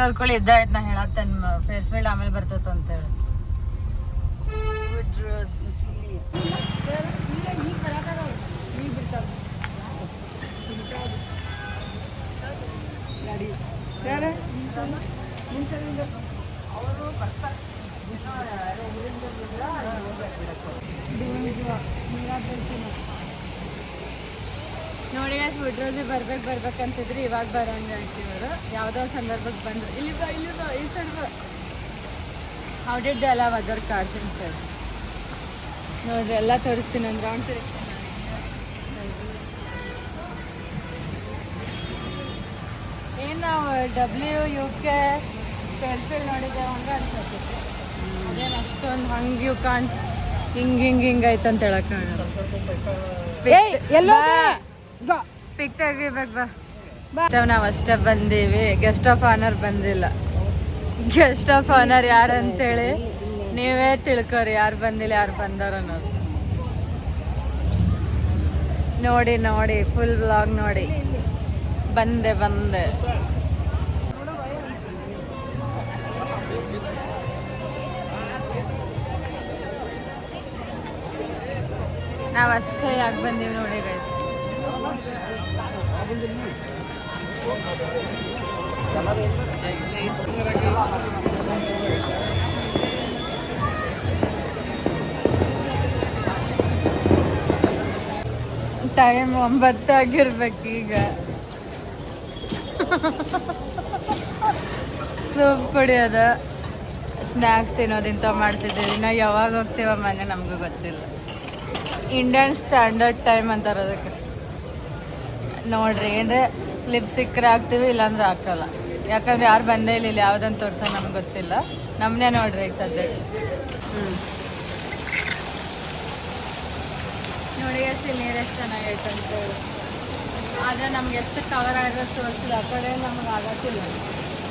First ಓದ್ಕೊಳ್ಳಿ ಇದ್ದಾಯ್ತು ನಾ ಹೇಳತ್ತೇನೆ fair field ಆಮೇಲೆ ಬರ್ತೈತ ಅಂತೇಳಿ Wood rose. Rose ಬರ್ಬೇಕು ಬರ್ಬೇಕಂತಿದ್ರೆ ಇವಾಗ ಬರೋಂಗೆ ಇವರು ಯಾವುದೋ ಸಂದರ್ಭಕ್ಕೆ ಬಂದ್ರು. ಇಲ್ಲಿ ಬ ಇಲ್ಲಿ ಬ ಈ ಸೈಡ್ ಬಾ ಹೌ ಡಿಡ್ ಎಲ್ಲ ಅದರ್ ಕಾರ್ಜಿನ್ ಸರ್ ನೋಡ್ರಿ ಎಲ್ಲ ತೋರಿಸ್ತೀನಿ ಒಂದು ರೌಂಡ್ ತಿರುಗ್ತೀನಿ ಏನು ನಾವು ಡಬ್ಲ್ಯೂ ಯು ಕೆ ಸೆಲ್ಫಿಲ್ ನೋಡಿದ್ದೇವೆ ಹಂಗೆ ಅನ್ಸತ್ತೆ. ಅದೇನು ಅಷ್ಟೊಂದು ಹಂಗೆ ಯು ಕಾಣ್ ಹಿಂಗೆ ಹಿಂಗೆ ಹಿಂಗೆ ಐತಂತ ಹೇಳಕ್ ಪಿಕ್ ತೆಗಿಬೇಕು ಬಾ. ನಾವು ಅಷ್ಟೇ ಬಂದೀವಿ. ಗೆಸ್ಟ್ ಆಫ್ ಆನರ್ ಬಂದಿಲ್ಲ. ಗೆಸ್ಟ್ ಆಫ್ ಆನರ್ ಯಾರು ಅಂತೇಳಿ ನೀವೇ ತಿಳ್ಕೊರಿ. ಯಾರು ಬಂದಿಲ್ಲ, ಯಾರು ಬಂದಾರ ಅನ್ನೋದು. ನೋಡಿ ನೋಡಿ ಫುಲ್ ಬ್ಲಾಗ್ ನೋಡಿ. ಬಂದೆ ಬಂದೆ. ನಾವು ಅಷ್ಟೇ ಯಾಕೆ ಬಂದೀವಿ ನೋಡಿ ಗೈಸ್ ಟೈಮ್ ಒಂಬತ್ತು ಆಗಿರ್ಬೇಕು ಈಗ. ಸೂಪ್ ಕುಡಿಯೋದ ಸ್ನ್ಯಾಕ್ಸ್ ತಿನ್ನೋದಿಂತ ಮಾಡ್ತಿದ್ದೀವಿ ನಾವು ಯಾವಾಗ ಹೋಗ್ತೀವ ಮನೆ ನಮಗೂ ಗೊತ್ತಿಲ್ಲ. ಇಂಡಿಯನ್ ಸ್ಟ್ಯಾಂಡರ್ಡ್ ಟೈಮ್ ಅಂತಾರೆ ಅದಕ್ಕೆ ನೋಡ್ರಿ, ಏನ್ರೆ ಲಿಪ್ ಸಿಕ್ಕರೆ ಹಾಕ್ತೀವಿ, ಇಲ್ಲಾಂದ್ರೆ ಹಾಕಲ್ಲ. ಯಾಕಂದ್ರೆ ಯಾರು ಬಂದೇ ಇಲ್ಲ ಯಾವ್ದಂತ ತೋರ್ಸೋ ನಮ್ಗೆ ಗೊತ್ತಿಲ್ಲ. ನಮ್ಮನ್ನೇ ನೋಡ್ರಿ ಈಗ ಸದ್ಯಕ್ಕೆ. ಹ್ಞೂ ನೋಡಿ ಎಷ್ಟು ಇಲ್ಲಿ ನೀರು ಎಷ್ಟು ಚೆನ್ನಾಗೈತೆ ಆದರೆ ನಮ್ಗೆ ಎಷ್ಟು ಕವರ್ ಆಗೋದು ತೋರಿಸಿಲ್ಲ ಆ ಕಡೆ ನಮ್ಗೆ ಆಗತ್ತಿಲ್ಲ.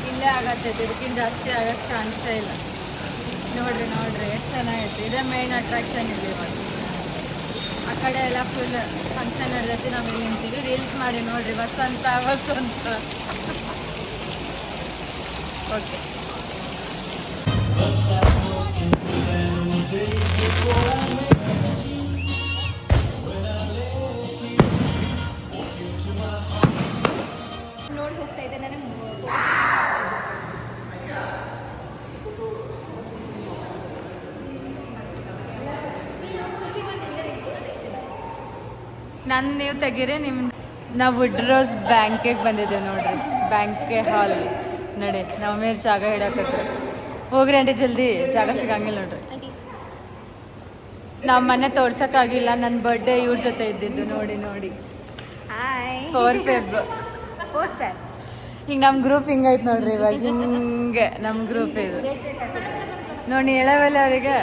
ಇಲ್ಲೇ ಆಗತ್ತೈತೆ ಇದಕ್ಕಿಂತ ಜಾಸ್ತಿ ಆಗಕ್ಕೆ ಚಾನ್ಸೇ ಇಲ್ಲ. ನೋಡ್ರಿ ನೋಡ್ರಿ, ಎಷ್ಟು ಚೆನ್ನಾಗೈತೆ. ಇದೇ ಮೇನ್ ಅಟ್ರಾಕ್ಷನ್ ಇಲ್ಲಿ ಇವಾಗ. ಆ ಕಡೆ ಎಲ್ಲ ಫುಲ್ ಫಂಕ್ಷನ್ ನಡೆದೈತಿ, ನಾವು ಇಲ್ಲಿ ನಿಂತೀವಿ? ರೀಲ್ಸ್ ಮಾಡಿ ನೋಡ್ರಿ, ವಸಂತ ವಸಂತ. ಓಕೆ ನೋಡಿ ನನ್ನ ನೀವು ತೆಗೀರಿ ನಿಮ್ಮ ನಾವು ವುಡ್ ರೋಸ್ ಬ್ಯಾಂಕಿಗೆ ಬಂದಿದ್ದೇವೆ ನೋಡ್ರಿ. ಬ್ಯಾಂಕ್ಗೆ ಹಾಲ್ ನಡೆ ನಾವು ಮೇಲೆ ಜಾಗ ಹಿಡಕತ್ರಿ ಹೋಗ್ರಿ ಆಂಟಿ ಜಲ್ದಿ. ಜಾಗ ಸಿಗಂಗಿಲ್ಲ ನೋಡ್ರಿ. ನಾವು ಮನೆ ತೋರ್ಸಕ್ಕಾಗಿಲ್ಲ ನನ್ನ ಬರ್ಡೇ ಇವ್ರ ಜೊತೆ ಇದ್ದಿದ್ದು. ನೋಡಿ ನೋಡಿ. ಫೋರ್ ಫೆಬ್ ಈಗ ನಮ್ಮ ಗ್ರೂಪ್ ಹಿಂಗೈತೆ ನೋಡ್ರಿ ಇವಾಗ. ಹಿಂಗೆ ನಮ್ಮ ಗ್ರೂಪ್ ಇದು. ನೋಡಿ ಹೇಳವಲ್ಲ ಅವರಿಗೆ.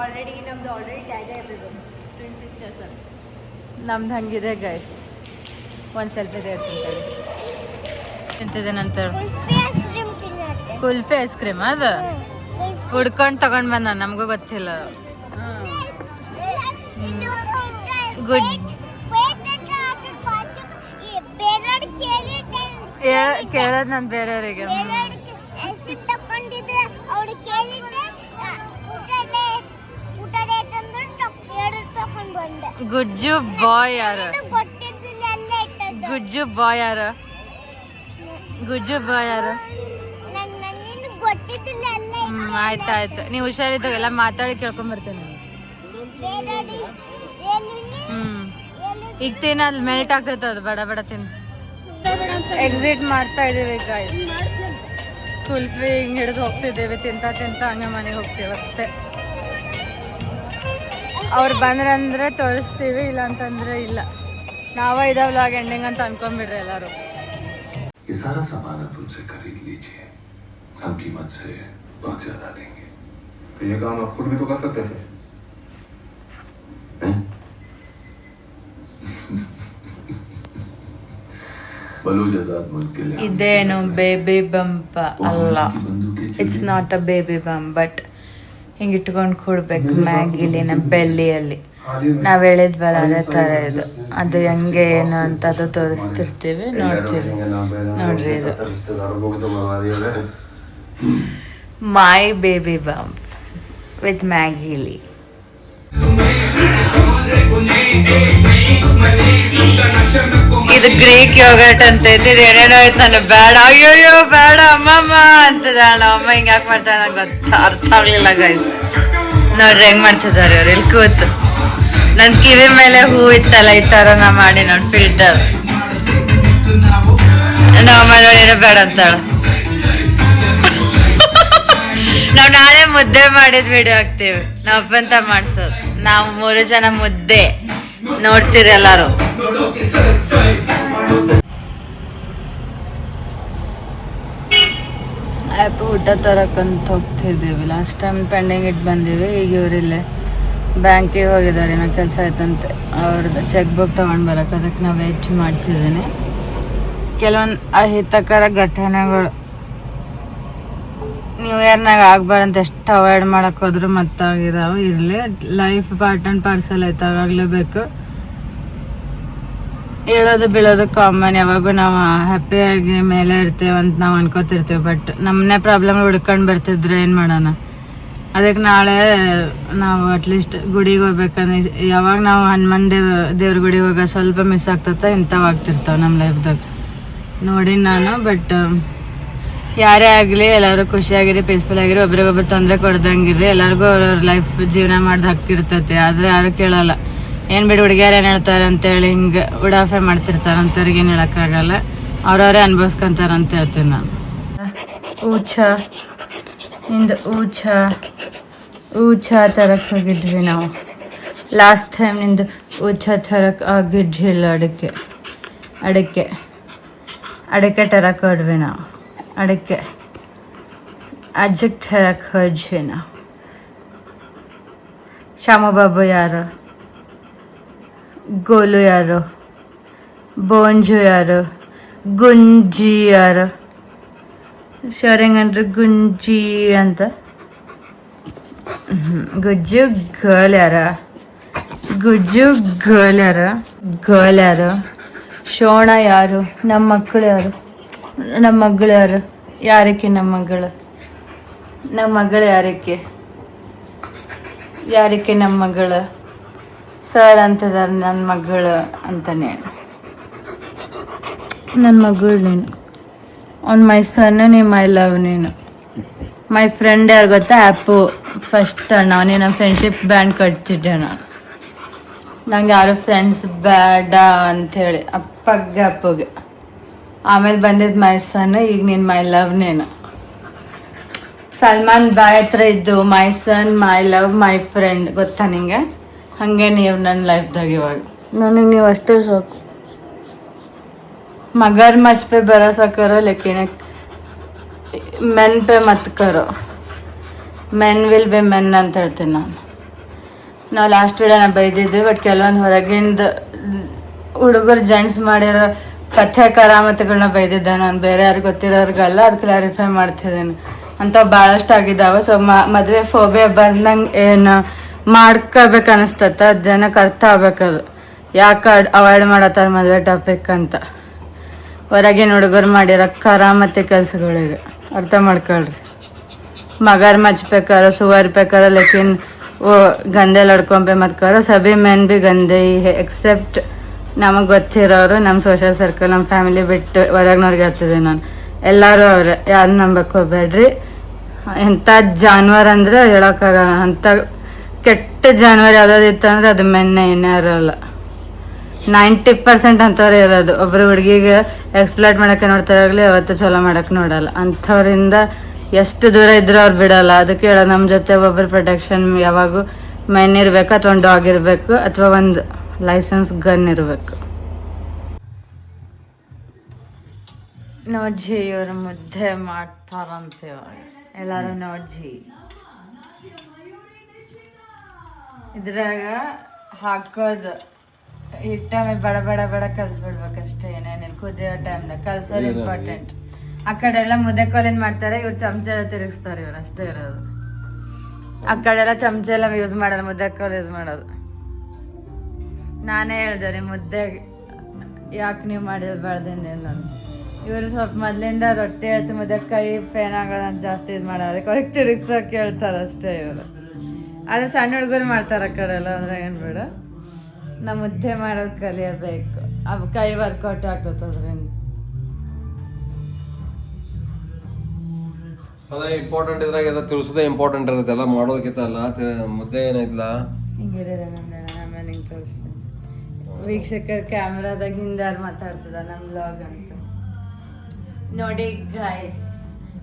ಆಲ್ರೆಡಿ ನಮ್ದು ಆಲ್ರೆಡಿ ಟ್ಯಾಗ್ ಆಗಿರೋದು. ಟ್ವಿನ್ ಸಿಸ್ಟರ್ಸ್ ಅಂತ ನಮ್ದು ಹಂಗಿದೆ ಗೈಸ್ ಒಂದು ಸ್ವಲ್ಪ ಇದೆ ತಿಂತಿದೆ ನಂತರ. ಕುಲ್ಫಿ ಐಸ್ ಕ್ರೀಮ್ ಅದು? ಹುಡ್ಕೊಂಡು ತಗೊಂಡ್ ಬಂದ ನಮಗೂ ಗೊತ್ತಿಲ್ಲ. ಗುಡ್ ಕೇಳೋದು ನಾನು ಬೇರೆಯವರಿಗೆ. ಗುಜ್ಜು ಬಾಯ್ ಯಾರು? ಗುಜ್ಜು ಬಾಯ್ ಯಾರು? ಗುಜ್ಜು ಬಾಯ್ ಯಾರು? ಹ್ಮ್ ಆಯ್ತು ಆಯ್ತು. ನೀವು ಹುಷಾರಿದ್ದಾಗ ಎಲ್ಲ ಮಾತಾಡಿ ಕೇಳ್ಕೊಂಡ್ ಬರ್ತೇನೆ ಬೇರೆ ಏನಿಲ್ಲ ಹ್ಮ್. ಈಗ ತಿನ್ನ ಅಲ್ಲಿ ಮೆಲ್ಟ್ ಆಗ್ತೈತೆ ಅದು. ಬಡ ಬಡ ತಿನ್ ಎಕ್ಸಿಟ್ ಮಾಡ್ತಾ ಇದೀವಿ ಗಾಯ್ಸ್ ಕುಲ್ಫಿ ಹಿಂಗ್ ಹಿಡಿದು ಹೋಗ್ತಿದ್ದೇವೆ. ತಿಂತ ತಿಂತ ಹಂಗೆ ಮನೆಗೆ ಹೋಗ್ತೀವಿ ಅಷ್ಟೇ. ಅವ್ರು ಬಂದ್ರಂದ್ರೆ ತೋರಿಸ್ತೀವಿ ಇಲ್ಲ ಅಂತಂದ್ರೆ ಇಲ್ಲ ನಾವ ಇದಾವ ವ್ಲಾಗ್ ಎಂಡಿಂಗ್ ಅಂತ ಅನ್ಕೊಂಡ್ಬಿಡ್ರಿ ಎಲ್ಲರೂ ये सारा सामान आप उनसे खरीद लीजिए हम कीमत से बहुत ज्यादा देंगे तो ये काम आप खुद भी तो कर सकते थे हैं? बलूच आजाद मुल्क के लिए ಇದೇನು ಬೇಬಿ ಬಂಪ್ ಅಲ್ಲ की बंदूकें क्यों it's not a baby bump but ಹಿಂಗೆ ಇಟ್ಕೊಂಡು ಕೊಡ್ಬೇಕು ಮ್ಯಾಗಿಲಿ ನಮ್ಮ ಬೆಲ್ಲಿಯಲ್ಲಿ ನಾವು ಹೇಳಿದ್ವಲ್ಲ ಅದೇ ತರ ಇದು ಅದು ಹೆಂಗೆ ಏನು ಅಂತ ಅದು ತೋರಿಸ್ತಿರ್ತೀವಿ ನೋಡ್ತೀವಿ ನೋಡ್ರಿ ಇದು ಮೈ ಬೇಬಿ ಬಾಂಬ್ ವಿತ್ ಮ್ಯಾಗಿಲಿ ಇದು ಗ್ರೀಕ್ ಯೋಗಟ್ ಅಂತ ಇದು ಏನೇನೋ ಆಯ್ತು ನಾನು, ಬೇಡ, ಅಯ್ಯೋಯ್ಯೋ, ಬೇಡ, ಅಮ್ಮಮ್ಮ ಅಂತದ ಅಮ್ಮ ಹಿಂಗ್ ಯಾಕೆ ಮಾಡ್ತಾಳೆ ನಂಗೆ ಗೊತ್ತ, ಅರ್ಥ ಆಗ್ಲಿಲ್ಲ ಗೈಸ್ ನೋಡ್ರಿ ಹೆಂಗ್ ಮಾಡ್ತಿದ್ದಾರೆ ಅವ್ರು, ಇಲ್ಲಿ ಕೂತು. ನನ್ ಕಿವಿ ಮೇಲೆ ಹೂ ಇತ್ತಲ್ಲ, ಈ ತರ ನಾ ಮಾಡಿ ನೋಡಿ ಫಿಲ್ಟರ್ ನಮ್ಮ ನೋಡಿ ಬೇಡ ಅಂತಾಳ. ನಾವ್ ನಾಳೆ ಮುದ್ದೆ ಮಾಡಿದ್ ವಿಡಿಯೋ ಹಾಕ್ತೀವಿ. ನಾವು ಅಪ್ಪಂತ ಮಾಡ್ಸೋದು. ನಾವು ಮೂರು ಜನ ಮುದ್ದೆ ನೋಡ್ತೀರಿ ಎಲ್ಲಾರು. ಆ್ಯಪ್ ಊಟ ತರಕ್ಕಂತ ಹೋಗ್ತಿದ್ದೀವಿ. ಲಾಸ್ಟ್ ಟೈಮ್ ಪೆಂಡಿಂಗ್ ಇಟ್ಟು ಬಂದೀವಿ. ಈಗ ಇವರಿಲ್ಲೇ ಬ್ಯಾಂಕಿಗೆ ಹೋಗಿದ್ದಾರೆ. ಏನೋ ಕೆಲಸ ಆಯ್ತಂತೆ ಅವ್ರದ್ದು ಚೆಕ್ ಬುಕ್ ತೊಗೊಂಡು ಬರೋಕೆ. ಅದಕ್ಕೆ ನಾವು ವೆಯ್ಟ್ ಮಾಡ್ತಿದ್ದೀನಿ. ಕೆಲವೊಂದು ಅಹಿತಕರ ಘಟನೆಗಳು ನ್ಯೂ ಇಯರ್ನಾಗ ಆಗ್ಬಾರಂತ ಎಷ್ಟು ಅವಾಯ್ಡ್ ಮಾಡೋಕ್ಕೋದ್ರು ಮತ್ತಾಗಿದಾವೆ. ಇರಲಿ. ಲೈಫ್ ಪಾರ್ಟ್ ಆ್ಯಂಡ್ ಪಾರ್ಸಲ್ ಆಯ್ತು ಅವಾಗ್ಲೇಬೇಕು ಹೇಳೋದು ಬೀಳೋದು ಕಾಮನ್ ಯಾವಾಗೂ ನಾವು ಹ್ಯಾಪಿಯಾಗಿ ಮೇಲೆ ಇರ್ತೇವೆ ಅಂತ ನಾವು ಅನ್ಕೋತಿರ್ತೀವಿ ಬಟ್ ನಮ್ಮನ್ನೇ ಪ್ರಾಬ್ಲಮ್ ಹುಡ್ಕೊಂಡು ಬರ್ತಿದ್ರೆ ಏನು ಮಾಡೋಣ? ಅದಕ್ಕೆ ನಾಳೆ ನಾವು ಅಟ್ಲೀಸ್ಟ್ ಗುಡಿಗೆ ಹೋಗ್ಬೇಕಂದ್ರೆ, ಯಾವಾಗ ನಾವು ಹನುಮಾನ್ ದೇವ್, ದೇವ್ರ ಗುಡಿಗೆ ಹೋಗೋ ಸ್ವಲ್ಪ ಮಿಸ್ ಆಗ್ತತ್ತ ಇಂಥವು ಆಗ್ತಿರ್ತಾವೆ ನಮ್ಮ ಲೈಫ್ದಾಗ ನೋಡಿ ನಾನು ಬಟ್ ಯಾರೇ ಆಗಲಿ, ಎಲ್ಲರೂ ಖುಷಿಯಾಗಿರಿ ಪೀಸ್ಫುಲ್ ಆಗಿರಿ, ಒಬ್ರಿಗೊಬ್ರು ತೊಂದರೆ ಕೊಡ್ದಂಗಿರಿ ಎಲ್ಲರಿಗೂ ಅವ್ರವ್ರ ಲೈಫ್ ಜೀವನ ಮಾಡ್ದು ಹಕ್ಕಿರ್ತೈತಿ, ಆದರೆ ಯಾರು ಕೇಳಲ್ಲ. ಏನು ಬಿಡು ಹುಡುಗಿಯರು ಏನು ಹೇಳ್ತಾರೆ ಅಂತೇಳಿ ಹಿಂಗೆ ಉಡಾಫೆ ಮಾಡ್ತಿರ್ತಾರೆ, ಅಂತವ್ರಿಗೆ ಏನು ಹೇಳೋಕ್ಕಾಗಲ್ಲ. ಅವ್ರವರೇ ಅನ್ಭವಿಸ್ಕೊಂತಾರೆ ಅಂತ ಹೇಳ್ತೀನಿ ನಾನು. ಊಚ. ಇಂದು ಊಚ. ಊಚ ತರಕ್ಕೆ ಹೋಗಿದ್ವಿ ನಾವು. ಲಾಸ್ಟ್ ಟೈಮ್ ನಿಂದು ಊಚ ತರಕ್ಕೆ ಆಗಿದ್ದಿಲ್ಲ ಅಡಿಕೆ. ಅಡಿಕೆ. ಅಡಿಕೆ ತರಕ್ಕೆ ಹೋದ್ವಿ ನಾವು. ಅಡಿಕೆ. ಅಜ್ಜಕ್ಕೆ ತರಕ್ಕೆ ಹೋದ್ವಿ ನಾವು. ಶ್ಯಾಮಬಾಬು ಯಾರು? ಗೋಲು ಯಾರು ಬೋಂಜು ಯಾರು ಗುಂಜಿ ಯಾರು ಸರ್ ಹೆಂಗಂದ್ರೆ ಗುಂಜಿ ಅಂತ. ಗುಜ್ಜು ಗರ್ಲ್ ಯಾರ ಗುಜ್ಜು ಗರ್ಲ್ ಯಾರ ಗರ್ಲ್ ಯಾರು ಶೋಣ ಯಾರು? ನಮ್ಮ ಮಕ್ಕಳು ಯಾರು? ನಮ್ಮ ಮಗಳು ಯಾರು? ಯಾರಕ್ಕೆ ನಮ್ಮ ಮಗಳು? ನಮ್ಮ ಮಗಳು ಯಾರಕ್ಕೆ ಯಾರಕ್ಕೆ ನಮ್ಮ ಮಗಳು? ಸರ್ ಅಂತದಾರ ನನ್ನ ಮಗಳು ಅಂತಾನೆ ನನ್ನ ಮಗಳು ನೀನು. ಆನ್ ಮೈ ಸನ್ ನೀ, ಮೈ ಲವ್ ನೀನು. ಮೈ ಫ್ರೆಂಡ್ ಯಾರು ಗೊತ್ತಾ? ಆ್ಯಪು ಫಸ್ಟ್ ನಾನೇ ನಮ್ಮ ಫ್ರೆಂಡ್ಶಿಪ್ ಬ್ಯಾಂಡ್ ಕಟ್ತಿದ್ದೆ ನಾನು ನಂಗೆ ಯಾರು ಫ್ರೆಂಡ್ಸ್ ಬೇಡ ಅಂಥೇಳಿ ಅಪ್ಪಗೆ ಅಪ್ಪಗೆ. ಆಮೇಲೆ ಬಂದಿದ್ದು ಮೈ ಸನ್ ಈಗ ನೀನು ಮೈ ಲವ್ ನೀನು. ಸಲ್ಮಾನ್ ಬಾಯ್ ಹತ್ರ ಇದ್ದು my son my love my friend ಗೊತ್ತಾ ನಿಂಗೆ? ಹಾಗೆ ನೀವು ನನ್ನ ಲೈಫ್ದಾಗ ಇವಾಗ. ನನಗೆ ನೀವು ಅಷ್ಟೇ ಸಾಕು. ಮಗರ್ ಮಚ್ ಪೆ ಬರಸಕರೋ ಲೆಕ್ಕಿನ ಮೆನ್ ಪೆ ಕರು. ಮೆನ್ ವಿಲ್ ಬಿ ಮೆನ್ ಅಂತ ಹೇಳ್ತೀನಿ ನಾನು. ನಾವು ಲಾಸ್ಟ್ ವೀಡಿಯೋ ನಾ ಬೈದಿದ್ವಿ ಬಟ್ ಕೆಲವೊಂದು ಹೊರಗಿಂದ ಹುಡುಗರು ಜೆಂಟ್ಸ್ ಮಾಡಿರೋ ಕಥೆ ಕರಾಮತಿಗಳನ್ನ ಬೈದಿದ್ದೆ ನಾನು. ಬೇರೆ ಯಾರು ಗೊತ್ತಿರೋರಿಗೆಲ್ಲ ಅದು ಕ್ಲಾರಿಫೈ ಮಾಡ್ತಿದ್ದೀನಿ ಅಂತ ಭಾಳಷ್ಟು ಆಗಿದ್ದಾವೆ ಸೊ ಮದುವೆ ಫೋಬೆ ಬಂದಂಗೆ ಏನು ಮಾಡ್ಕೋಬೇಕು ಅನಿಸ್ತತ್ತ ಜನಕ್ಕೆ ಅರ್ಥ ಆಗ್ಬೇಕದು ಯಾಕೆ ಅವಾಯ್ಡ್ ಮಾಡತ್ತಾರ ಮದುವೆ ಟಾಪಿಕ್ ಅಂತ. ಹೊರಗಿನ ಹುಡುಗರು ಮಾಡಿರೋ ಕರಾಮತಿ ಕೆಲಸಗಳಿಗೆ. ಅರ್ಥ ಮಾಡ್ಕೊಳ್ರಿ. ಮಗರ್ ಮಚ್ಬೇಕಾರ ಸುವರ್ ಬೇಕಾರ ಲೇಕಿನ್ ಓ ಗಂದೆ ಲಡ್ಕೊಂಬೆ ಮತ್ಕಾರ ಕರೋ ಸಭಿ ಮೆನ್ ಬಿ ಗಂದೆ ಎಕ್ಸೆಪ್ಟ್ ನಮಗೆ ಗೊತ್ತಿರೋರು ನಮ್ಮ ಸೋಷಿಯಲ್ ಸರ್ಕಲ್ ನಮ್ಮ ಫ್ಯಾಮಿಲಿ ಬಿಟ್ಟು ಹೊರಗಿನವ್ರಿಗೆ ಹೇಳ್ತಿದ್ದೆ ನಾನು. ಎಲ್ಲರೂ ಅವ್ರೆ ಯಾರು ನಂಬಕ್ಕೆ ಹೋಗ್ಬೇಡ್ರಿ. ಎಂಥ ಜಾನುವಾರು ಅಂದರೆ ಹೇಳೋಕ್ಕಾಗಲ್ಲ. ಅಂಥ ಕೆಟ್ಟ ಜಾನುವಾರು ಯಾವ್ದಾದ್ರು ಇತ್ತಂದ್ರೆ ಅದು ಮೆನ್ನೆ ಏನೇ ಇರೋಲ್ಲ. ನೈಂಟಿ ಪರ್ಸೆಂಟ್ ಅಂಥವ್ರು ಇರೋದು. ಒಬ್ರು ಹುಡುಗಿಗೆ ಎಕ್ಸ್ಪ್ಲೈಟ್ ಮಾಡೋಕ್ಕೆ ನೋಡ್ತಾರಾಗಲಿ ಅವತ್ತು ಚಲೋ ಮಾಡೋಕ್ಕೆ ನೋಡಲ್ಲ. ಅಂಥವ್ರಿಂದ ಎಷ್ಟು ದೂರ ಇದ್ರೂ ಅವ್ರು ಬಿಡಲ್ಲ. ಅದಕ್ಕೆ ಹೇಳೋದು ನಮ್ಮ ಜೊತೆ ಒಬ್ಬರು ಪ್ರೊಟೆಕ್ಷನ್ ಯಾವಾಗೂ ಮೆನ್ ಇರಬೇಕು ಅಥವಾ ಒಂದು ಡಾಗ್ ಇರಬೇಕು ಅಥವಾ ಒಂದು ಲೈಸೆನ್ಸ್ ಗನ್ ಇರಬೇಕು. ನೋಡ್ಜಿ ಇವರು ಮುದ್ದೆ ಮಾಡ್ತಾರಂತೆ ಎಲ್ಲರೂ ನೋಡ್ಜಿ. ಇದ್ರಾಗ ಹಾಕೋದು. ಹಿಟ್ಟ ಆಮೇಲೆ ಬಡ ಬಡ ಬಡ ಕಲ್ಸ್ಬಿಡ್ಬೇಕಷ್ಟೇ ಏನೇನಿಲ್ಲ ಕುದಿಯೋ ಟೈಮ್ದಾಗ ಕಲ್ಸೋದು ಇಂಪಾರ್ಟೆಂಟ್ ಆ ಕಡೆ ಎಲ್ಲ ಮುದ್ದೆ ಕೋಲಿನ ಮಾಡ್ತಾರೆ ಇವ್ರು ಚಮಚ ಎಲ್ಲ ತಿರುಗಿಸ್ತಾರೆ ಇವ್ರು ಅಷ್ಟೇ ಇರೋದು. ಆ ಕಡೆ ಎಲ್ಲ ಚಮಚ ಎಲ್ಲ ಯೂಸ್ ಮಾಡಲ್ಲ ಮುದ್ದೆ ಯೂಸ್ ಮಾಡೋದು. ನಾನೇ ಹೇಳ್ದೆ ರೀ ಮುದ್ದೆ ಯಾಕೆ ನೀವು ಮಾಡಿರ್ಬಾರ್ದೇನೆ ಅಂತ. ಇವರು ಸ್ವಲ್ಪ ಮೊದಲಿಂದ ರೊಟ್ಟಿ ಹಚ್ಚಿ ಮುದ್ದೆ ಕೈ ಪೇನ್ ಆಗೋದಂತ ಜಾಸ್ತಿ ಇದು ಮಾಡೋದು ಅದಕ್ಕೆ ಅವ್ರಿಗೆ ತಿರುಗಿಸೋಕೆ ಹೇಳ್ತಾರೆ ಅಷ್ಟೇ ಇವರು. ಆದರೆ ಸಣ್ಣ ಹುಡುಗರು ಮಾಡ್ತಾರೆ ಆ ಕಡೆ ಎಲ್ಲ ಅಂದ್ರೆ ಏನು ಬೇಡ. ನಮ್ಮ ಮುದ್ದೆ ಮಾಡೋದು ಕಲಿಯಬೇಕು. ಅವು ಕೈ ವರ್ಕೌಟ್ ಆಗ್ತದೆ ಅದ್ರಿಂದ. ಅದೇ ಇಂಪಾರ್ಟೆಂಟ್ ಇದ್ರಾಗ ಎಲ್ಲ ತಿಳಿಸೋದೇ ಇಂಪಾರ್ಟೆಂಟ್ ಇರುತ್ತೆ ಎಲ್ಲ ಮಾಡೋದಕ್ಕಿಂತ ಅಲ್ಲ ಮುದ್ದೆ ಹಿಂಗಿರೋದ ನಮ್ದು ಆಮೇಲೆ ಹಿಂಗೆ ತೋರಿಸ್ತೀನಿ. ವೀಕ್ಷಕರ ಕ್ಯಾಮ್ರಾದಾಗ ಹಿಂದಾರು ಮಾತಾಡ್ತದ ನಮ್ಮ ಬ್ಲಾಗ್ ಅಂತ. ನೋಡಿ ಗಾಯ್ಸ್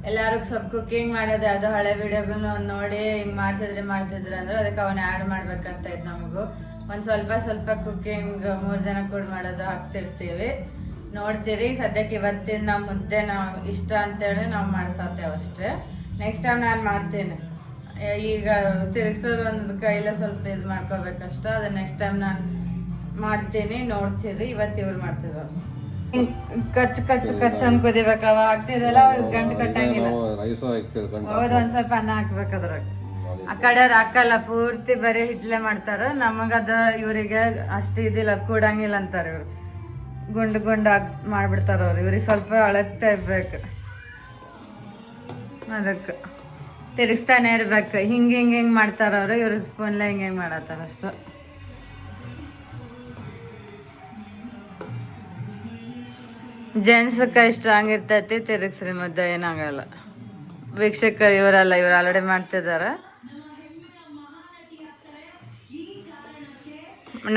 ಎಲ್ಲರೂ ಸ್ವಲ್ಪ ಕುಕ್ಕಿಂಗ್ ಮಾಡೋದು ಯಾವುದೋ ಹಳೆ ವಿಡಿಯೋಗಳನ್ನ ನೋಡಿ ಹಿಂಗೆ ಮಾಡ್ತಿದ್ರೆ ಮಾಡ್ತಿದ್ರೆ ಅಂದ್ರೆ ಅದಕ್ಕೆ ಅವನ್ನ ಆ್ಯಡ್ ಮಾಡ್ಬೇಕಂತ ಇತ್ತು ನಮಗೂ. ಒಂದು ಸ್ವಲ್ಪ ಸ್ವಲ್ಪ ಕುಕ್ಕಿಂಗ್ ಮೂರು ಜನ ಕೂಡ ಮಾಡೋದು ಹಾಕ್ತಿರ್ತೀವಿ. ನೋಡ್ತೀರಿ, ಸದ್ಯಕ್ಕೆ ಇವತ್ತಿನ ನಾವು ಮುದ್ದೆ ನಾವು ಇಷ್ಟ ಅಂತೇಳಿ ನಾವು ಮಾಡ್ಸತ್ತೇವೆ ಅಷ್ಟೇ. ನೆಕ್ಸ್ಟ್ ಟೈಮ್ ನಾನು ಮಾಡ್ತೀನಿ. ಈಗ ತಿರುಗಿಸೋದು ಒಂದು ಕೈಲ ಸ್ವಲ್ಪ ಇದು ಮಾಡ್ಕೋಬೇಕಷ್ಟ, ಅದು ನೆಕ್ಸ್ಟ್ ಟೈಮ್ ನಾನು ಮಾಡ್ತೀನಿ, ನೋಡ್ತೀರಿ, ಇವತ್ತು ಇವ್ರು ಮಾಡ್ತಿದ್ರು. ಕಚ್ ಕಚ್ ಕಚ್ ಅಂತ ಕುದಿಬೇಕು ಅವ ಆಗ್ತಿರಲ್ಲ ಗಂಟು ಕಟ್ಟಂಗಿಲ್ಲ. ಹೌದು ಒಂದ್ ಸ್ವಲ್ಪ ಅನ್ನ ಹಾಕ್ಬೇಕು ಅದ್ರಾಗ ಆ ಕಡೆ ಹಾಕಲ್ಲ ಪೂರ್ತಿ ಬರೀ ಹಿಟ್ಲೆ ಮಾಡ್ತಾರ. ನಮಗದ ಇವರಿಗೆ ಅಷ್ಟು ಇದಿಲ್ಲ ಕೂಡಂಗಿಲ್ಲ ಅಂತಾರ ಇವ್ರು. ಗುಂಡು ಗುಂಡು ಹಾಕ್ ಮಾಡ್ಬಿಡ್ತಾರ ಅವ್ರು. ಇವ್ರಿಗೆ ಸ್ವಲ್ಪ ಅಳಗ್ತಾ ಇರ್ಬೇಕು. ಅದಕ್ಕೆ. ತಿರುಗಿಸ್ತಾನೆ ಇರ್ಬೇಕು. ಹಿಂಗೆ ಹಿಂಗೆ ಹಿಂಗೆ ಮಾಡ್ತಾರ ಅವರು. ಇವ್ರ ಸ್ಪೂನ್ಲೆ ಹಿಂಗೆ ಹಿಂಗೆ ಮಾಡತ್ತಾರ ಅಷ್ಟು. ಜೆಂಟ್ಸ್ ಕೈ ಸ್ಟ್ರಾಂಗ್ ಇರ್ತೈತಿ, ತಿರುಗಿಸ್ರಿ ಮುದ್ದೆ ಏನಾಗಲ್ಲ. ವೀಕ್ಷಕರು ಇವರಲ್ಲ, ಇವ್ರು ಆಲ್ರೆಡಿ ಮಾಡ್ತಿದ್ದಾರೆ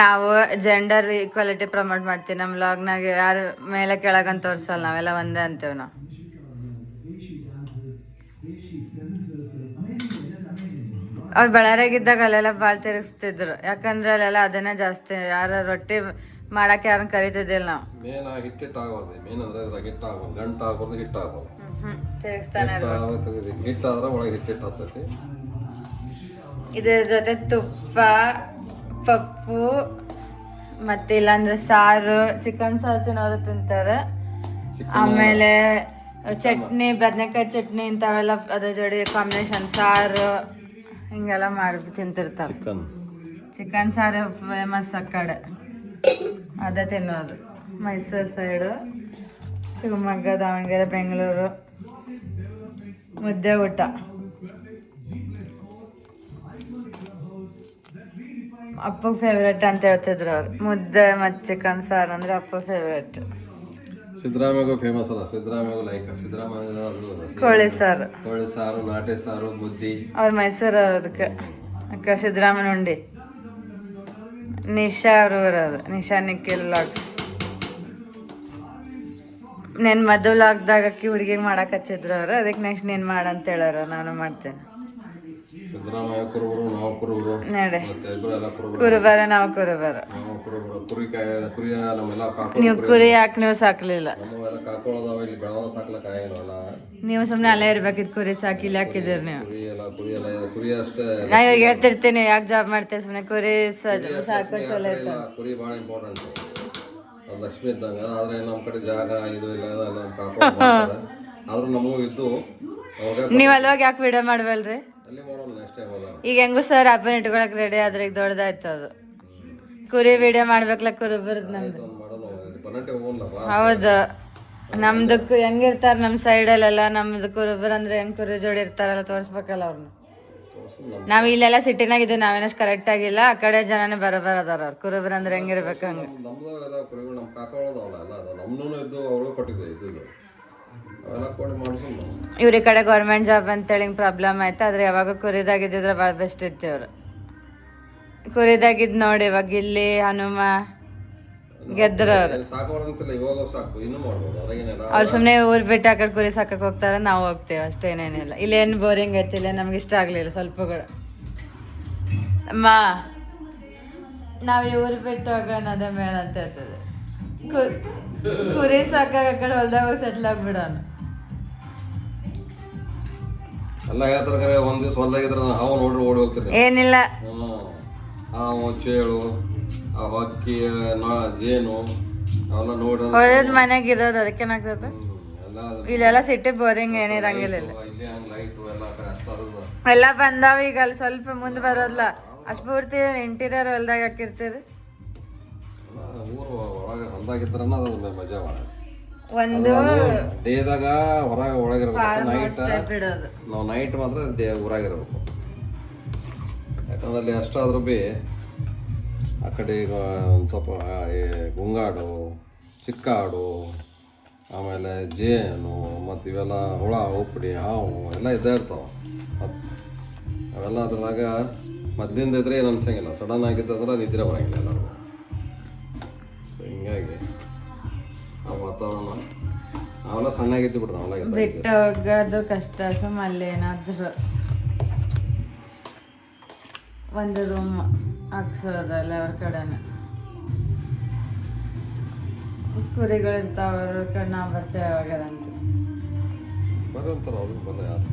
ನಾವು ಜೆಂಡರ್ ಈಕ್ವಾಲಿಟಿ ಪ್ರಮೋಟ್ ಮಾಡ್ತೀವಿ. ನಮ್ಮ ಲಾಗ್ನಾಗ ಯಾರು ಮೇಲೆ ಕೆಳಗಂತ ತೋರಿಸಲ್ಲ, ನಾವೆಲ್ಲ ಒಂದೇ ಅಂತೀವಿ ನಾವು. ಅವ್ರು ಬಳ್ಳಾರಿಯಾಗಿದ್ದಾಗ ಅಲ್ಲೆಲ್ಲ ಭಾಳ ತಿರುಗಿಸ್ತಿದ್ರು. ಯಾಕಂದ್ರೆ ಅಲ್ಲೆಲ್ಲ ಅದನ್ನೇ ಜಾಸ್ತಿ, ಯಾರು ರೊಟ್ಟಿ ಮಾಡಕ್ಕೆ ಯಾರನ್ನ ಕರಿತಿದ್ದಿಲ್ಲ ನಾವು. ಮೇನ್ ಹಿಟ್ಟಿಟ್ಟು ಆಗಬಾರ್ದು. ಮೇನ್ ಅಂದ್ರೆ ಅದ್ರಾಗ ಹಿಟ್ಟು ಆಗ್ಬಾರ್ದು. ಗಂಟು ಆಗ್ಬಾರ್ದು ಹಿಟ್ಟು ಆಗ್ಬಾರ್ದು. ಹ್ಮ್ ತಿರುಗಿಸ್ತಾನೆ ಹಿಟ್ಟು ಆಗ್ಬೇಕು ಹಿಟ್ಟಾದ್ರೆ ಒಳಗೆ ಹಿಟ್ಟು ಹತ್ತೈತಿ ಇದ್ರ ಜೊತೆ ತುಪ್ಪ ಪಪ್ಪು ಮತ್ತೆ ಇಲ್ಲಾಂದ್ರೆ ಸಾರು ಚಿಕನ್ ಸಾರು ತಿನ್ನೋರು ತಿಂತಾರೆ. ಆಮೇಲೆ ಚಟ್ನಿ ಬದನೆಕಾಯಿ ಚಟ್ನಿ ಇಂಥವೆಲ್ಲ ಅದ್ರ ಜೋಡಿ ಕಾಂಬಿನೇಷನ್ ಸಾರು ಹಿಂಗೆಲ್ಲ ಮಾಡಿ ತಿಂತಿರ್ತಾರೆ. ಚಿಕನ್. ಚಿಕನ್ ಸಾರು ಫೇಮಸ್ ಆ ಕಡೆ. ಅದೇ ತಿನ್ನೋದು. ಮೈಸೂರು ಸೈಡು. ಶಿವಮೊಗ್ಗ ದಾವಣಗೆರೆ ಬೆಂಗಳೂರು. ಮುದ್ದೆ ಊಟ. ಅಪ್ಪ ಫೇವ್ರೇಟ್ ಅಂತ ಹೇಳ್ತಿದ್ರು ಅವ್ರು. ಮುದ್ದೆ ಮತ್ತು ಚಿಕನ್ ಸಾರು ಅಂದರೆ ಅಪ್ಪ ಫೇವ್ರೇಟ್ ಸಿದ್ದರಾಮಯ್ಯಗೂ ಫೇಮಸ್ ಅಲ್ಲ. ಸಿದ್ದರಾಮಯ್ಯಗೂ ಲೈಕ್ ಸಿದ್ದರಾಮಯ್ಯ ಕೋಳಿ ಸಾರು. ಕೋಳಿ ಸಾರು ನಾಟಿ ಸಾರು ಮುದ್ದಿ. ಅವ್ರ ಮೈಸೂರು ಅದಕ್ಕೆ. ಅಕ್ಕ ಸಿದ್ದರಾಮಯ್ಯ ಉಂಡಿ. ನಿಶಾ ಅವರು ಬರೋದು ನಿಶಾ ನಿಖಿಲ್ ಲಾಗ್ಸ್ ನೆನ್ ಮದುವೆ ವ್ಲಾಗ್ದಾಗ ಅಕ್ಕಿ ಹುಡುಗಿಗೆ ಮಾಡಕ್ಕೆ ಹಚ್ಚಿದ್ರು ಅವರು. ಅದಕ್ಕೆ ನೆಕ್ಸ್ಟ್ ನೀನು ಮಾಡಂತ ಹೇಳೋರು. ನಾನು ಮಾಡ್ತೇನೆ. ಸಿದ್ದರಾಮಯ್ಯ ಕುರುಬರು ನಾವು ಕುರುಬರು ನಡೆ. ಮತ್ತೆ ಇಬ್ಬರು ಎಲ್ಲ ಕುರುಬರು. ಕುರುಬಾರ ನಾವು ಕುರುಬಾರ. ನಾವು ಕುರುಬರು. ಕುರಿ ಕಾಯ ನಮ್ಮೆಲ್ಲ ನೀವು ಕುರಿ. ಯಾಕೆ ನೀವು ಸಾಕ್ಲಿಲ್ಲ? ನಮ್ಮವೆಲ್ಲ ಕಾಕೊಳ್ಳೋದಾವ ಇಲ್ಲಿ ಬೆಳವ ಸಾಕ್ಲಕ್ಕ ಆಗಿಲ್ವಲ್ಲ ನೀವು ಸುಮ್ನೆ ಅಲ್ಲೇ ಇರ್ಬೇಕಿತ್ತು ಕುರಿ ಸಾಕಿ ಇಲ್ಲಿ ಹಾಕಿದ್ದೀರಿ ನೀವು. ಕುರಿ ಎಲ್ಲ ಕುರಿ ಎಲ್ಲ ಕುರಿ ಅಷ್ಟೇ. ನಾ ಇವಾಗ ಹೇಳ್ತಿರ್ತೀನಿ ಯಾಕೆ ಜಾಬ್ ಮಾಡ್ತೀರಿ ಸುಮ್ಮನೆ ಕುರಿ ಸಾಕೋ ಚಲೋ ಇಲ್ಲ, ಕುರಿ ಭಾಳ ಇಂಪಾರ್ಟೆಂಟ್ ಅದು ಲಕ್ಷ್ಮಿ ಇದ್ದಂಗ ಆದ್ರೆ ನಮ್ಮ ಕಡೆ ಜಾಗ ಇದು ಇಲ್ಲ ನಮ್ಮ ಆದ್ರೂ ನಮಗೂ ಇದ್ದು ನೀವ್ ನೀವು ಅಲ್ವಾಗ ಯಾಕೆ ವಿಡಿಯೋ ಮಾಡವಲ್ರಿ? ಈಗ ಹೆಂಗು ಸರ್ ಆಪನ್ ಇಟ್ಕೊಳಕ್ ರೆಡಿ ಆದ್ರೆ ಈಗ ದೊಡ್ಡದಾಯ್ತು ಅದು. ಕುರಿ ವಿಡಿಯೋ ಮಾಡ್ಬೇಕಲ್ಲ ಕುರಿ ಬರುದು ನಮ್ದು. ಹೌದು. ನಮ್ದು ಹೆಂಗಿರ್ತಾರ ನಮ್ಮ ಸೈಡಲ್ಲೆಲ್ಲ ನಮ್ದು ಕುರುಬರ್ ಅಂದ್ರೆ ಹೆಂಗ್ ಕುರಿ ಜೋಡಿ ಇರ್ತಾರಲ್ಲ ತೋರಿಸ್ಬೇಕಲ್ಲ ಅವ್ರನ್ನ ನಾವ್ ಇಲ್ಲೆಲ್ಲ ಸಿಟಿನಾಗ ಇದು ನಾವೇನಷ್ಟು ಕರೆಕ್ಟ್ ಆಗಿಲ್ಲ. ಆ ಕಡೆ ಜನನೇ ಬರೋಬರ್ ಅದಾರ ಅವ್ರು. ಕುರುಬರ್ ಅಂದ್ರೆ ಹೆಂಗಿರ್ಬೇಕು ಹಂಗ. ಇವ್ರ ಈ ಕಡೆ ಗೌರ್ಮೆಂಟ್ ಜಾಬ್ ಅಂತೇಳಿ ಹಿಂಗೆ ಪ್ರಾಬ್ಲಮ್ ಆಯ್ತು. ಆದ್ರೆ ಯಾವಾಗ ಕುರಿದಾಗಿದ್ದಿದ್ರೆ ಭಾಳ ಬೆಸ್ಟ್ ಇತ್ತು ಇವ್ರು. ಕುರಿದಾಗಿದ್ ನೋಡಿ ಇವಾಗ ಇಲ್ಲಿ ಹನುಮ ಗೆದ್ರ ಅವ್ರು. ಸುಮ್ಮನೆ ಊರ್ ಬಿಟ್ಟು ಆ ಕಡೆ ಕುರಿ ಸಾಕಕ್ ಹೋಗ್ತಾರ ನಾವು ಹೋಗ್ತೇವೆ ಅಷ್ಟೇನೇನಿಲ್ಲ ಇಲ್ಲೇನು ಬೋರಿಂಗ್ ಐತಿಲ್ಲ ನಮ್ಗೆ ಇಷ್ಟ ಆಗ್ಲಿಲ್ಲ ಸ್ವಲ್ಪ ಕೂಡ. ಅಮ್ಮ ನಾವು ಇವ್ರ ಬಿಟ್ಟು ಹೋಗೋಣ ಅದ ಮೇಲೆ ಅಂತ ಹೇಳ್ತದೆ ಕುರಿ ಸಾಕಾಗ ಆ ಕಡೆ ಹೊಲ್ದಾಗ ಹೋಗಿ ಸೆಟ್ಲ್ ಆಗ್ಬಿಡೋಣ. ಎಲ್ಲ ಹೇಳ್ತಾರ ಕರೆ ಒಂದ್ ದಿವ್ಸ ಹೊಲ್ದಾಗಿದ್ರೆ ಹಾವು ನೋಡ್ರಿ ಓಡಿ ಹೋಗ್ತೀನಿ. ಏನಿಲ್ಲ. ಹಾವು ಚೇಳು ಆ ಹಕ್ಕಿ ನೊಣ ಜೇನು ಅವೆಲ್ಲ ನೋಡ್ರಿ. ಹೊಲದ ಮನೆಗೆ ಇರೋದು ಅದಕ್ಕೇನಾಗ್ತದೆ ಹ್ಮ್, ಎಲ್ಲ ಇಲ್ಲೆಲ್ಲ ಸಿಟಿ ಬೋರಿಂಗ್ ಏನಿರಂಗಿಲ್ಲ ಇಲ್ಲಿ. ಇಲ್ಲಿ ಹಂಗೆ ಲೈಟು ಎಲ್ಲ ಆ ಕಡೆ ಅಷ್ಟು ಅದ ಎಲ್ಲ ಬಂದಾವ ಈಗ ಅಲ್ಲಿ ಸ್ವಲ್ಪ ಮುಂದೆ ಬರೋದ್ಲ. ಅಷ್ಟು ಪೂರ್ತಿ ಇಂಟೀರಿಯರ್ ಹೊಲ್ದಾಗ ಹಾಕಿರ್ತೀರಿ. ಊರು ಒಳಗೆ ಹೊಲ್ದಾಗಿದ್ರನ ಅದು ಒಂದು ಮಜಾ ಭಾಳ ಒಂದು ಡೇದಾಗ ಹೊರಗೆ ಒಳಗಿರ್ಬೇಕು ನೈಟ್ ನಾವು ನೈಟ್ ಮಾತ್ರ ಡೇ ಊರಾಗಿರ್ಬೇಕು. ಯಾಕಂದ್ರೆ ಅಲ್ಲಿ ಅಷ್ಟಾದ್ರೂ ಭೀ ಆ ಕಡೆ ಈಗ ಒಂದು ಸ್ವಲ್ಪ ಈ ಗುಂಗಾಡು ಚಿಕ್ಕಾಡು ಆಮೇಲೆ ಜೇನು ಮತ್ತು ಇವೆಲ್ಲ ಹುಳ ಉಪ್ಪಡಿ ಹಾವು ಎಲ್ಲ ಇದ್ದೇ ಇರ್ತಾವೆ. ಅವೆಲ್ಲ ಅದ್ರಾಗ ಮೊದ್ಲಿಂದ ಇದ್ರೆ ಏನು ಅನ್ಸಂಗಿಲ್ಲ. ಸಡನ್ ಆಗಿತ್ತಂದ್ರೆ ನಿದ್ರೆ ಬರಂಗಿಲ್ಲ ಎಲ್ಲರಿಗೂ. ಸೊ ಹಿಂಗಾಗಿ ಆ ವಾತಾವರಣ. ಅವೆಲ್ಲ ಬಿಡ್ರಿ ಅವೆಲ್ಲ ಬೆಟ್ಟ ಕಷ್ಟ ಸುಮ್ಮ ಅಲ್ಲೇನಾದ್ರು ಒಂದು ರೂಮ್ ಹಾಕ್ಸೋದಲ್ಲ ಅವ್ರ ಕಡೆನ. ಕುರಿಗಳು ಇರ್ತಾವ ಅವ್ರ ಕಡೆ ನಾವು ಬರ್ತೇವೆ ಅವಾಗದಂತ ಬರಂತಾರ ಅವ್ರಿಗೆ ಬರ ಯಾರು.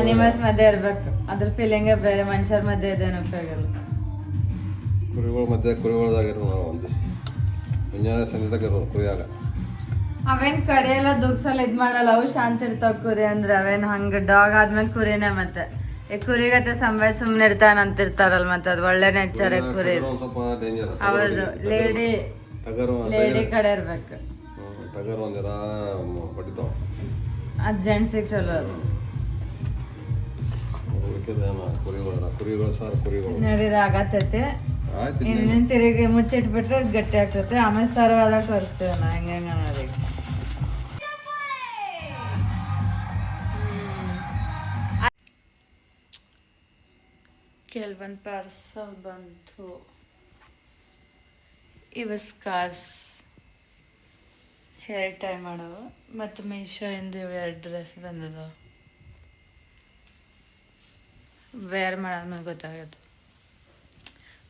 ಅನಿಮಲ್ಸ್ ಮಧ್ಯೆ ಇರ್ಬೇಕು. ಅದ್ರ ಫೀಲಿಂಗೇ ಬೇರೆ ಮನುಷ್ಯರ ಮಧ್ಯೆ ಇದೇನು ಉಪಯೋಗ ಇಲ್ಲ. ಕುರಿಗಳ ಮಧ್ಯೆ ಕುರಿಗಳದಾಗಿರೋ ನಾವು ಒಂದು ದಿವಸ ಮುಂಜಾನೆ ಸಂಜೆದಾಗ ಇರೋದು ಕುರಿಯಾಗ. ಅವೇನ್ ಕಡೆ ಎಲ್ಲ ದುಗ್ಸಲ್ ಇದ್ ಮಾಡಲ್ಲ ಅವು ಶಾಂತ ಇರ್ತಾವ ಕುರಿ ಅಂದ್ರೆ ಅವೇನ್ ಹಂಗ ಡಾಗ್ ಆದ್ಮೇಲೆ ಕುರಿನೇ ಮತ್ತೆ. ಈ ಕುರಿಗತೆ ಸಂಬಳ ಸುಮ್ನೆ ಇರ್ತಾನ ಅಂತಿರ್ತಾರಲ್ಲ ಮತ್ತೆ ಅದು ಒಳ್ಳೆ ನೇಚರ್ ಕುರಿ. ಒಂದು ಸ್ವಲ್ಪ ಡೇಂಜರ್ ಹೌದು ಲೇಡಿ ಟಗರು ಲೇಡಿ ಕಡೆ ಇರ್ಬೇಕು. ಟಗರು ಒಂದಿರ ಹೊಡಿತಾವ ಅದ್ ಜೆಂಟ್ಸಿಗೆ ಚಲೋ ಅದು. ಉಳಿಕೆದೇನ ಕುರಿಗಳು ಕುರಿಗಳು ಸರ್ ಕುರಿಗಳು. ನೋಡಿದ ಆಗತ್ತೈತಿ. ಆಯ್ತು ಇನ್ನೇನ್? ತಿರುಗಿ ಮುಚ್ಚಿಟ್ಬಿಟ್ರೆ ಅದ್ ಗಟ್ಟಿ ಆಗ್ತೈತೆ. ಆಮೇಲೆ ಸರ್ವಾದಾಗ ತೋರಿಸ್ತೇವೆ ನಾ ಹೆಂಗ ಹೆಂಗ ಅನ್ನೋದೀಗ ಕೆಲವೊಂದು ಪಾರ್ಸಲ್ ಬಂತು. ಇವ ಸ್ಕಾರ್ಸ್ ಹೇರ್ ಟೈ ಮಾಡೋವು ಮತ್ತು ಮೀಶೋಯಿಂದ ಇವು ಎರಡು dress ಬಂದದ ವೇರ್ ಮಾಡಾದ್ಮೇಲೆ ಗೊತ್ತಾಗತ್ತೆ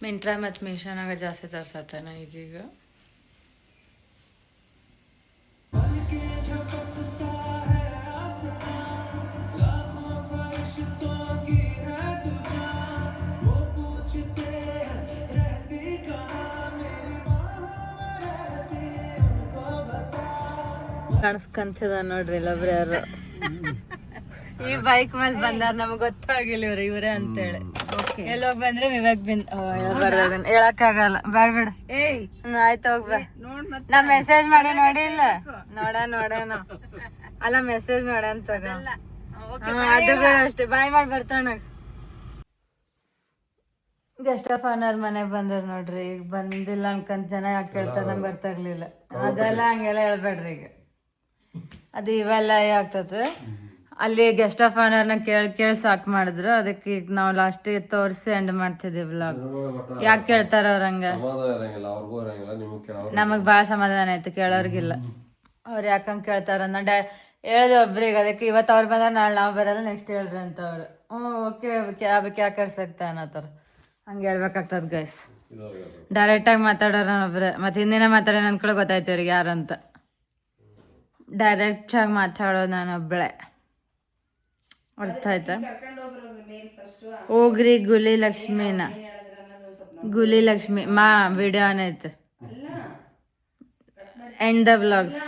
ಮಿಂಟ್ರಾ ಮತ್ತು ಮೀಶೋನಾಗ ಜಾಸ್ತಿ ತರ್ಸತ್ತಾನ ಈಗೀಗ ಕಾಣಿಸ್ಕಂತಿದ ನೋಡ್ರಿ ಇಲ್ಲೊಬ್ರು ಯಾರು ಈ ಬೈಕ್ ಮೇಲೆ ಬಂದಾರ ನಮ್ಗೆ ಗೊತ್ತಾಗಿಲ್ಲ ಇವ್ರ ಇವರೇ ಅಂತೇಳಿ. ಎಲ್ಲೋಗ್ ಬಂದ್ರೆ ವಿವೇಕ್ ಬಿಂದ್ ಹೇಳಕ್ ಆಗಲ್ಲ ಬೇಡ. ಬೇಡ ಆಯ್ತು ಹೋಗ್ಬೇ ನಾ ಮೆಸೇಜ್ ಮಾಡಿ ನೋಡಿಲ್ಲ. ನೋಡ ನೋಡೋಣ ಅಲ್ಲ ಮೆಸೇಜ್ ನೋಡ ಅಂತ ಅದು ಕೂಡ ಅಷ್ಟೇ. ಬಾಯ್ ಮಾಡಿ ಬರ್ತಾನ ಗೆಸ್ಟ್ ಆಫ್ ಆನರ್ ಮನೆಗೆ ಬಂದ್ರ ನೋಡ್ರಿ. ಈಗ ಬಂದಿಲ್ಲ ಅನ್ಕಂತ ಜನ ಯಾಕೆ ಕೇಳ್ತಾರ ನಂಗೆ ಗೊತ್ತಾಗ್ಲಿಲ್ಲ. ಅದೆಲ್ಲ ಹಂಗೆಲ್ಲ ಹೇಳ್ಬೇಡ್ರಿ ಈಗ. ಅದು ಇವೆಲ್ಲ ಆಗ್ತದೆ. ಅಲ್ಲಿ ಗೆಸ್ಟ್ ಆಫ್ ಆನರ್ನ ಕೇಳಿ ಕೇಳಿ ಸಾಕು ಮಾಡಿದ್ರು. ಅದಕ್ಕೆ ಈಗ ನಾವು ಲಾಸ್ಟಿಗೆ ತೋರಿಸಿ ಎಂಡ್ ಮಾಡ್ತಿದ್ದೀವಿ ಬ್ಲಾಗ್ ಯಾಕೆ ಕೇಳ್ತಾರ ಅವ್ರಿಗೂ ನಿಮಗೆ ಭಾಳ ಸಮಾಧಾನ ಆಯ್ತು ಕೇಳೋರ್ಗಿಲ್ಲ. ಅವ್ರು ಯಾಕಂಗೆ ಕೇಳ್ತಾರ ಡೈ ಹೇಳ್ದೆ ಒಬ್ರಿಗೆ ಅದಕ್ಕೆ ಇವತ್ತು ಅವ್ರು ಬಂದ್ರೆ ನಾಳೆ ನಾವು ಬರಲ್ಲ ನೆಕ್ಸ್ಟ್ ಹೇಳ್ರಿ ಅಂತ ಅವ್ರು. ಹ್ಞೂ ಓಕೆ ಕ್ಯಾಬ್ ಯಾಕೆ ಕರ್ಸಕ್ತ ಅನ್ನತ್ತಾರ ಹಂಗೆ ಹೇಳ್ಬೇಕಾಗ್ತದ ಗೈಸ್ ಡೈರೆಕ್ಟಾಗಿ ಮಾತಾಡೋರ ಒಬ್ರೆ. ಮತ್ತು ಹಿಂದಿನ ಮಾತಾಡೋಣ ಅಂದ್ಕೊಳ್ಳೋ ಗೊತ್ತಾಯ್ತು ಅವ್ರಿಗೆ ಯಾರಂತ ಡೈರೆಕ್ಟಾಗಿ ಮಾತಾಡೋದು ನಾನು ಒಬ್ಬಳೆ ಅರ್ಥ ಆಯ್ತಾ? ಹೋಗ್ರಿ ಗುಲಿ ಲಕ್ಷ್ಮಿನ. ಗುಲಿ ಲಕ್ಷ್ಮಿ ಮಾ ವಿಡಿಯೋ ಐತೆ ಎಂಡ್ ದ ವ್ಲಾಗ್ಸ್